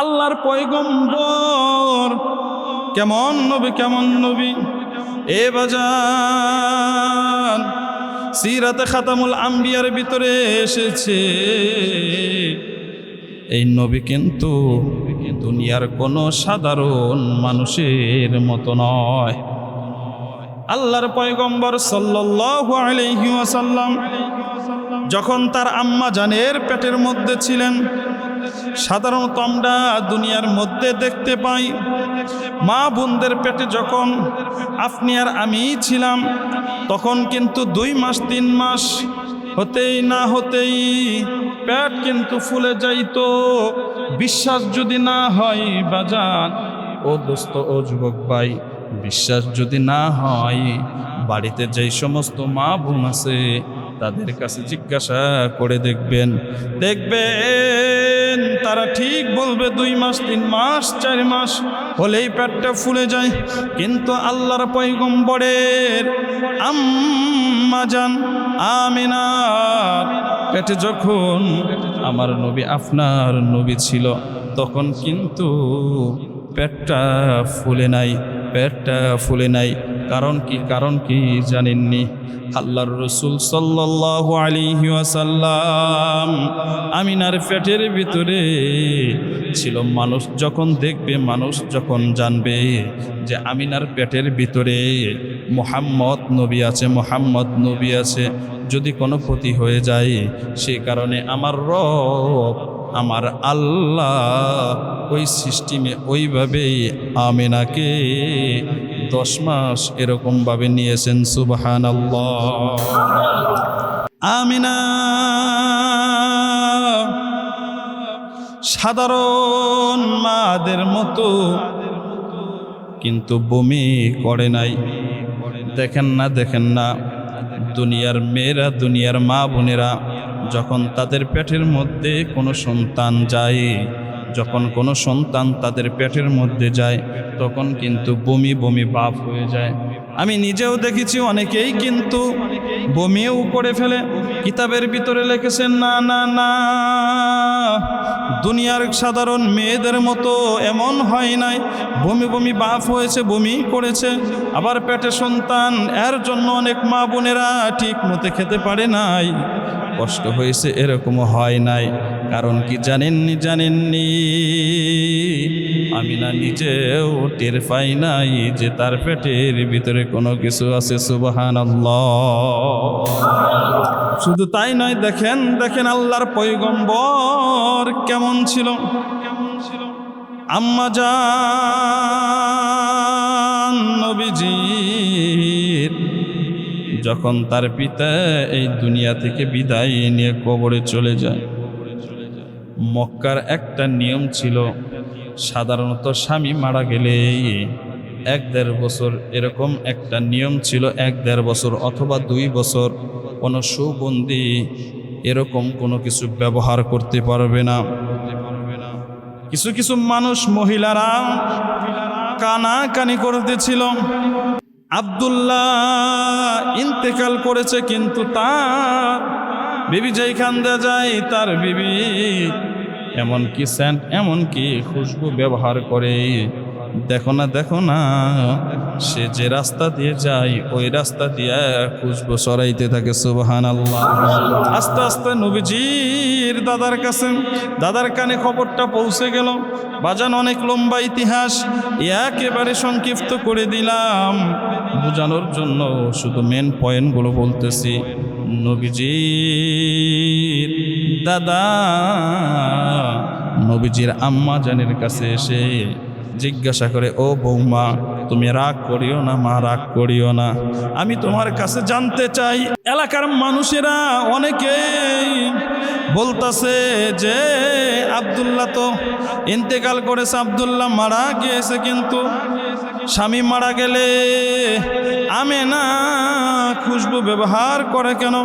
আল্লাহর পয়গম্বর। কেমন নবী কেমন নবী? এ বাজান, সিরাতে খাতামুল আম্বিয়ার ভিতরে এসেছে। এই নবী কিন্তু দুনিয়ার কোনো সাধারণ মানুষের মতো নয়। আল্লাহর পয়গম্বর ওয়াসাল্লাম যখন তার আম্মা জানের পেটের মধ্যে ছিলেন সাধারণত আমরা দুনিয়ার মধ্যে দেখতে পাই। মা বোনদের পেটে যখন আপনি আর আমি ছিলাম, তখন কিন্তু দুই মাস, তিন মাস হতেই না হতেই পেট কিন্তু ফুলে যাইতো। বিশ্বাস যদি না হয় বাজান, ও দোস্ত, ও যুবক ভাই, বিশ্বাস যদি না হয়, বাড়িতে যেই সমস্ত মা বোন আছে, তাদের কাছে জিজ্ঞাসা করে দেখবেন। দেখবেন তারা ঠিক বলবে দুই মাস, তিন মাস, চার মাস, হলেই পেটটা ফুলে যায়। কিন্তু আল্লাহর পৈগম্বরের আম্মা যান, আমিনার পেটে যখন আমার নবী আপনার নবী ছিল, তখন কিন্তু পেটটা ফুলে নাই, পেটটা ফুলে নাই। কারণ কি কারণ কি জানেননি? আল্লাহর রসুল সাল্লাল্লাহু আলাইহি ওয়াসাল্লাম আমিনার পেটের ভিতরে ছিল, মানুষ যখন দেখবে, মানুষ যখন জানবে যে আমিনার পেটের ভিতরে মোহাম্মদ নবী আছে, মোহাম্মদ নবী আছে, যদি কোনো ক্ষতি হয়ে যায়, সে কারণে আমার রব, আমার আল্লাহ ওই সিস্টেমে ওইভাবেই আমিনাকে দশ মাস এরকমভাবে নিয়েছেন সুবাহান আমিনা। সাধারণ মাদের মতো, কিন্তু বমি করে নাই। দেখেন না দেখেন না, দুনিয়ার মেয়েরা, দুনিয়ার মা বোনেরা, যখন তাদের পেটের মধ্যে কোনো সন্তান যায় যখন কোনো সন্তান তাদের পেটের মধ্যে যায়, তখন কিন্তু বমি বমি বাপ হয়ে যায়। আমি নিজেও দেখেছি অনেকেই কিন্তু বমিও করে ফেলে। কিতাবের ভিতরে লেখেছেন, না না না। দুনিয়ার সাধারণ মেয়েদের মতো এমন হয় নাই। বমি বমি বাপ হয়েছে, বমি করেছে। আবার পেটে সন্তান, এর জন্য অনেক মা বোনেরা ঠিক মতে খেতে পারে নাই। কষ্ট হয়েছে, এরকমও হয় নাই। কারণ কি জানেননি জানেননি? আমি না নিজেও টের পাই নাই যে তার পেটের ভিতরে কোনো কিছু আছে সুবাহান শুধু তাই নয়, দেখেন দেখেন আল্লাহর পৈগম্বর কেমন ছিল। কেমন ছিল আম্মা নবীজির যখন তার পিতা এই দুনিয়া থেকে বিদায় নিয়ে কবরে চলে যায়, মক্কার একটা নিয়ম ছিল সাধারণত স্বামী মারা গেলে এক দেড় বছর এরকম একটা নিয়ম ছিল, এক দেড় বছর অথবা দুই বছর কোনো সুবন্দি এরকম কোনো কিছু ব্যবহার করতে পারবে না। কিছু কিছু মানুষ মহিলারা কানা কানি করতেছিল। আবদুল্লাহ ইন্তেকাল করেছে কিন্তু তার বিবি যেইখান যায়, তার বিবি এমন কি স্যান্ট এমন কি খুশবু ব্যবহার করে। দেখো না দেখো না, সে যে রাস্তা দিয়ে যায়, ওই রাস্তা দিয়ে খুশবু সরাইতে থাকে সুবহান আল্লাহ আস্তে আস্তে নবীজির দাদার কাছে, দাদার কানে খবরটা পৌঁছে গেল। বাজান অনেক লম্বা ইতিহাস, একেবারে সংক্ষিপ্ত করে দিলাম। বোঝানোর জন্য শুধু মেন পয়েন্টগুলো বলতেছি। নবীজির দাদা, নবীজির আম্মা জানের কাছে এসে জিজ্ঞাসা করে, ও বৌমা, তুমি রাগ করিও না, মা, রাগ করিও না। আমি তোমার কাছে জানতে চাই। এলাকার মানুষেরা অনেকেই বলতাছে যে, আবদুল্লাহ তো ইন্তেকাল করেছে, আবদুল্লাহ মারা গিয়েছে কিন্তু স্বামী মারা গেলে আমে না খুশবু ব্যবহার করে কেন?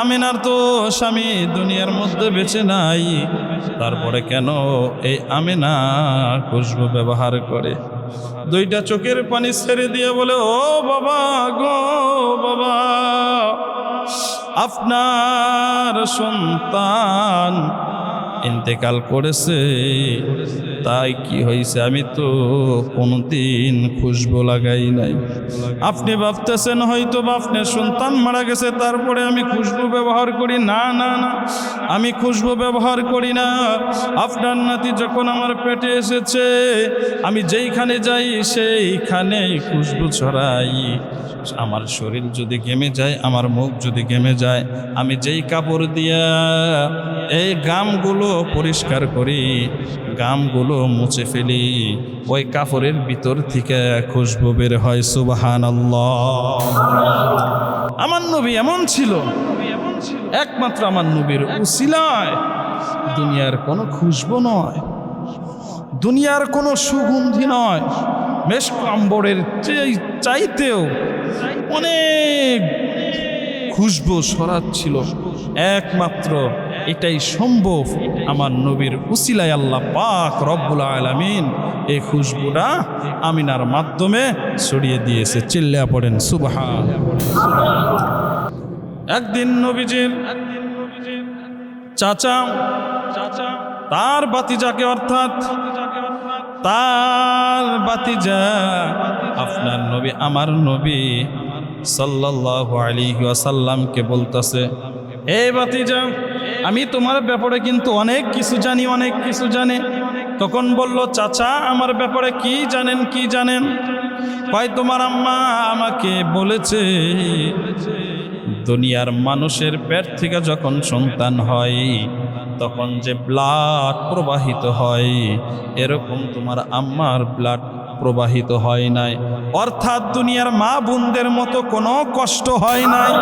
আমিনার তো স্বামী দুনিয়ার মধ্যে বেঁচে নাই। তারপরে কেন এই আমিনা খুশবু ব্যবহার করে? দুইটা চোখের পানি ছেড়ে দিয়ে বলে, ও বাবা গো বাবা, আপনার সন্তান ইন্তেকাল করেছে। তাই কি হয়েছে? আমি তো কোনোদিন খুশবু লাগাই নাই। আপনি ভাবতেছেন, হয়তো বা আপনার সন্তান মারা গেছে, তারপরে আমি খুশবু ব্যবহার করি? না না না, আমি খুশবু ব্যবহার করি না। আপনার নাতি যখন আমার পেটে এসেছে, আমি যেইখানে যাই, সেইখানে খুশবু ছড়াই। আমার শরীর যদি গেমে যায়, আমার মুখ যদি গেমে যায়, আমি যেই কাপড় দিয়া এই গামগুলো পরিষ্কার করি, গামগুলো মুছে ফেলি। ওই কাপড়ের ভিতর থেকে খুশবু বের হয় সুবাহান আমার নবী এমন ছিল, একমাত্র আমার নবীর উসিলায়। দুনিয়ার কোনো খুশবু নয়, দুনিয়ার কোনো সুগন্ধি নয়। বেশ কম্বরের চেয়ে- চাইতেও অনেক খুশবু ছড়াচ্ছিল একমাত্র এটাই সম্ভব আমার নবীর উসিলায় আল্লাহ পাক রব্বুল আলামিন এই খুশবুটা আমিনার মাধ্যমে ছড়িয়ে দিয়েছে। চিল্লা পড়েন সুবহা একদিন নবীজির চাচা চাচা তার বাতিজাকে অর্থাৎ তার বাতিজা আপনার নবী, আমার নবী সাল্লাল্লাহু আলাইহি ওয়াসাল্লামকে বলতেছে, এ বাতিজা আমি তোমার ব্যাপারে কিন্তু অনেক কিছু জানি, অনেক কিছু জানে। তখন বলল, চাচা, আমার ব্যাপারে কি জানেন কি জানেন? কয় তোমার আম্মা আমাকে বলেছে, দুনিয়ার মানুষের পেট থেকে যখন সন্তান হয়, তখন যে ব্লাড প্রবাহিত হয়, এরকম তোমার আম্মার ব্লাড প্রবাহিত হয় নাই। অর্থাৎ দুনিয়ার মা বোনদের মতো কোনো কষ্ট হয় নাই।